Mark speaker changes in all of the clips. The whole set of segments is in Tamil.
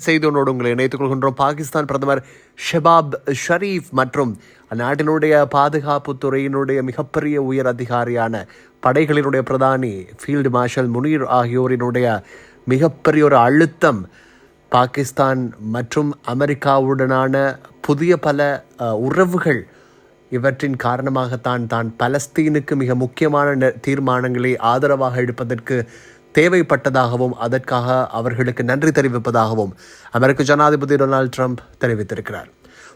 Speaker 1: செய்தியோடு உங்களை இணைத்துக் கொள்கின்றோம். பாகிஸ்தான் பிரதமர் ஷெபாப் ஷரீஃப் மற்றும் அந்நாட்டினுடைய பாதுகாப்பு துறையினுடைய மிகப்பெரிய உயர் அதிகாரியான படைகளினுடைய பிரதானி ஃபீல்டு மார்ஷல் முனீர் ஆகியோரினுடைய மிகப்பெரிய ஒரு அழுத்தம் பாகிஸ்தான் மற்றும் அமெரிக்காவுடனான புதிய பல உறவுகள் இவற்றின் காரணமாகத்தான் தான் பலஸ்தீனுக்கு மிக முக்கியமான தீர்மானங்களை ஆதரவாக எடுப்பதற்கு தேவைப்பட்டதாகவும் அதற்காக அவர்களுக்கு நன்றி தெரிவிப்பதாகவும் அமெரிக்க ஜனாதிபதி டொனால்ட் ட்ரம்ப் தெரிவித்திருக்கிறார்.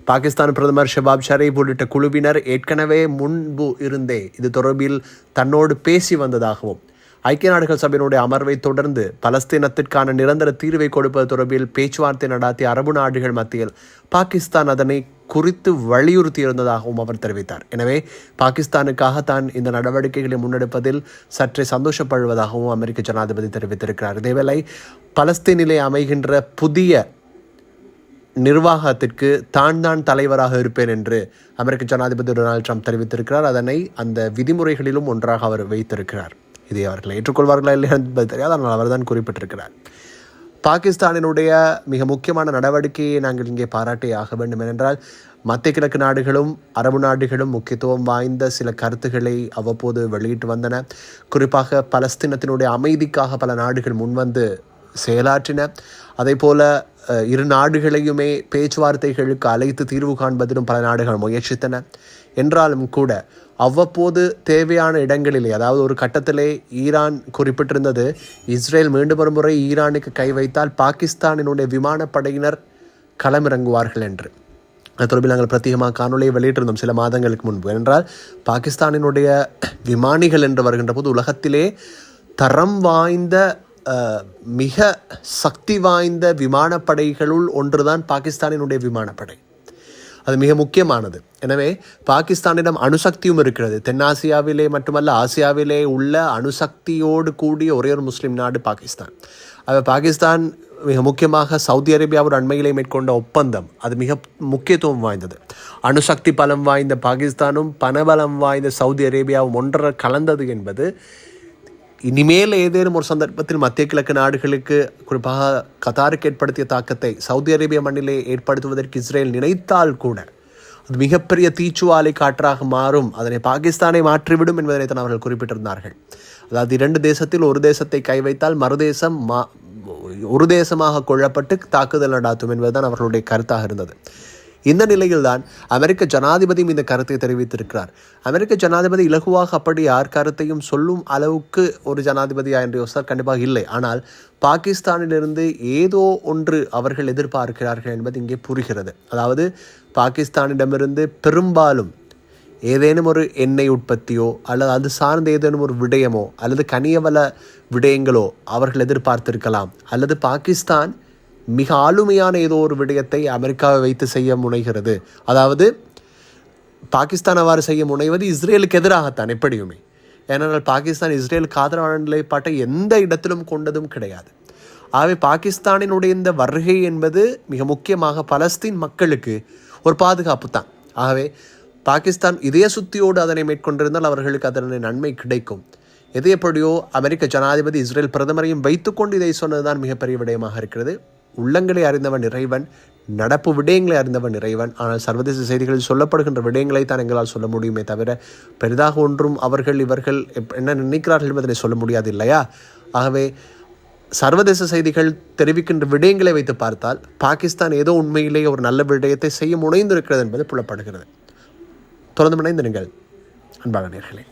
Speaker 1: பாகிஸ்தான் பிரதமர் ஷபாப் ஷரீப் உள்ளிட்ட குழுவினர் ஏற்கனவே முன்பு இருந்தே இது தொடர்பில் தன்னோடு பேசி வந்ததாகவும் ஐக்கிய நாடுகள் சபையினுடைய அமர்வை தொடர்ந்து பலஸ்தீனத்திற்கான நிரந்தர தீர்வை கொடுப்பது தொடர்பில் பேச்சுவார்த்தை நடாத்திய அரபு நாடுகள் மத்தியில் பாகிஸ்தான் அதனை குறித்து வலியுறுத்தியிருந்ததாகவும் அவர் தெரிவித்தார். எனவே பாகிஸ்தானுக்காக தான் இந்த நடவடிக்கைகளை முன்னெடுப்பதில் சற்றே சந்தோஷப்படுவதாகவும் அமெரிக்க ஜனாதிபதி தெரிவித்திருக்கிறார். இதேவேளை பலஸ்தீனிலே அமைகின்ற புதிய நிர்வாகத்திற்கு தான் தான் தலைவராக இருப்பேன் என்று அமெரிக்க ஜனாதிபதி டொனால்ட் ட்ரம்ப் தெரிவித்திருக்கிறார். அதனை அந்த விதிமுறைகளிலும் ஒன்றாக அவர் வைத்திருக்கிறார். இதை அவர்கள் ஏற்றுக்கொள்வார்களா இல்லையா என்பது தெரியாது. ஆனால் அவர்தான் குறிப்பிட்டிருக்கிறார். பாகிஸ்தானினுடைய மிக முக்கியமான நடவடிக்கையை நாங்கள் இங்கே பாராட்டி ஆக வேண்டும். ஏனென்றால் மத்திய கிழக்கு நாடுகளும் அரபு நாடுகளும் முக்கியத்துவம் வாய்ந்த சில கருத்துக்களை அவ்வப்போது வெளியிட்டு வந்தன. குறிப்பாக பலஸ்தீனத்தினுடைய அமைதிக்காக பல நாடுகள் முன்வந்து செயலாற்றின. அதே போல இரு நாடுகளையுமே பேச்சுவார்த்தைகளுக்கு அழைத்து தீர்வு காண்பதிலும் பல நாடுகள் முயற்சித்தன. என்றாலும் கூட அவ்வப்போது தேவையான இடங்களிலே அதாவது ஒரு கட்டத்திலே ஈரான் குறிப்பிட்டிருந்தது இஸ்ரேல் மீண்டும் ஒரு முறை ஈரானுக்கு கை வைத்தால் பாகிஸ்தானினுடைய விமானப்படையினர் களமிறங்குவார்கள் என்று. அது தொடர்பில் நாங்கள் பிரத்யேகமாக காணொலியை வெளியிட்டிருந்தோம் சில மாதங்களுக்கு முன்பு. என்றால் பாகிஸ்தானினுடைய விமானிகள் என்று வருகின்ற போது உலகத்திலே தரம் வாய்ந்த மிக சக்தி வாய்ந்த விமானப்படைகளுள் ஒன்றுதான் பாகிஸ்தானினுடைய விமானப்படை. அது மிக முக்கியமானது. எனவே பாகிஸ்தானிடம் அணுசக்தியும் இருக்கிறது. தென்னாசியாவிலே மட்டுமல்ல ஆசியாவிலே உள்ள அணுசக்தியோடு கூடிய ஒரே ஒரு முஸ்லீம் நாடு பாகிஸ்தான். அது பாகிஸ்தான் மிக முக்கியமாக சவுதி அரேபியாவோட அண்மையிலே மேற்கொண்ட ஒப்பந்தம். அது மிக முக்கியத்துவம் வாய்ந்தது. அணுசக்தி பலம் வாய்ந்த பாகிஸ்தானும் பணபலம் வாய்ந்த சவுதி அரேபியாவும் ஒன்றரை கலந்தது என்பது இனிமேல் ஏதேனும் ஒரு சந்தர்ப்பத்தில் மத்திய கிழக்கு நாடுகளுக்கு குறிப்பாக கத்தாருக்கு ஏற்படுத்திய தாக்கத்தை சவுதி அரேபிய மண்ணிலே ஏற்படுத்துவதற்கு இஸ்ரேல் நினைத்தால் கூட அது மிகப்பெரிய தீச்சுவாலை காற்றாக மாறும். அதனை பாகிஸ்தானை மாற்றிவிடும் என்பதனை தான் அவர்கள் குறிப்பிட்டிருந்தார்கள். அதாவது இரண்டு தேசத்தில் ஒரு தேசத்தை கை வைத்தால் மறுதேசம் மா ஒரு தேசமாக கொள்ளப்பட்டு தாக்குதல் நடாத்தும் என்பதுதான் அவர்களுடைய கருத்தாக இருந்தது. இந்த நிலையில்தான் அமெரிக்க ஜனாதிபதியும் இந்த கருத்தை தெரிவித்திருக்கிறார். அமெரிக்க ஜனாதிபதி இலகுவாக அப்படி யார் கருத்தையும் சொல்லும் அளவுக்கு ஒரு ஜனாதிபதியா என்று யோசித்தால் கண்டிப்பாக இல்லை. ஆனால் பாகிஸ்தானிலிருந்து ஏதோ ஒன்று அவர்கள் எதிர்பார்க்கிறார்கள் என்பது இங்கே புரிகிறது. அதாவது பாகிஸ்தானிடமிருந்து பெரும்பாலும் ஏதேனும் ஒரு எண்ணெய் உற்பத்தியோ அல்லது அது சார்ந்த ஏதேனும் ஒரு விடயமோ அல்லது கனியவள விடயங்களோ அவர்கள் எதிர்பார்த்திருக்கலாம். அல்லது பாகிஸ்தான் மிக ஆளுமையான ஏதோ ஒரு விடயத்தை அமெரிக்காவை வைத்து செய்ய முனைகிறது. அதாவது பாகிஸ்தான் அவ்வாறு செய்ய முனைவது இஸ்ரேலுக்கு எதிராகத்தான் எப்படியுமே. ஏனென்றால் பாகிஸ்தான் இஸ்ரேலுக்கு ஆதரவான நிலைப்பாட்டை எந்த இடத்திலும் கொண்டதும் கிடையாது. ஆகவே பாகிஸ்தானினுடைய இந்த வருகை என்பது மிக முக்கியமாக பலஸ்தீன் மக்களுக்கு ஒரு பாதுகாப்பு தான். ஆகவே பாகிஸ்தான் இதய சுத்தியோடு அதனை மேற்கொண்டிருந்தால் அவர்களுக்கு அதனை நன்மை கிடைக்கும். எது எப்படியோ அமெரிக்க ஜனாதிபதி இஸ்ரேல் பிரதமரையும் வைத்துக்கொண்டு இதை சொன்னதுதான் மிகப்பெரிய விடயமாக இருக்கிறது. உள்ளங்களை அறிந்தவன் இறைவன் நடப்பு விடயங்களை அறிந்தவன் இறைவன். ஆனால் சர்வதேச செய்திகளில் சொல்லப்படுகின்ற விடயங்களை தான் எங்களால் சொல்ல முடியுமே தவிர பெரிதாக ஒன்றும் அவர்கள் இவர்கள் எப்- என்ன நினைக்கிறார்கள் என்பதனை சொல்ல முடியாது இல்லையா? ஆகவே சர்வதேச செய்திகள் தெரிவிக்கின்ற விடயங்களை வைத்து பார்த்தால் பாகிஸ்தான் ஏதோ உண்மையிலேயே ஒரு நல்ல விடயத்தை செய்ய முனைந்திருக்கிறது என்பது புலப்படுகிறது. தொடர்ந்து இணைந்திருங்கள் அன்பான நேர்களே.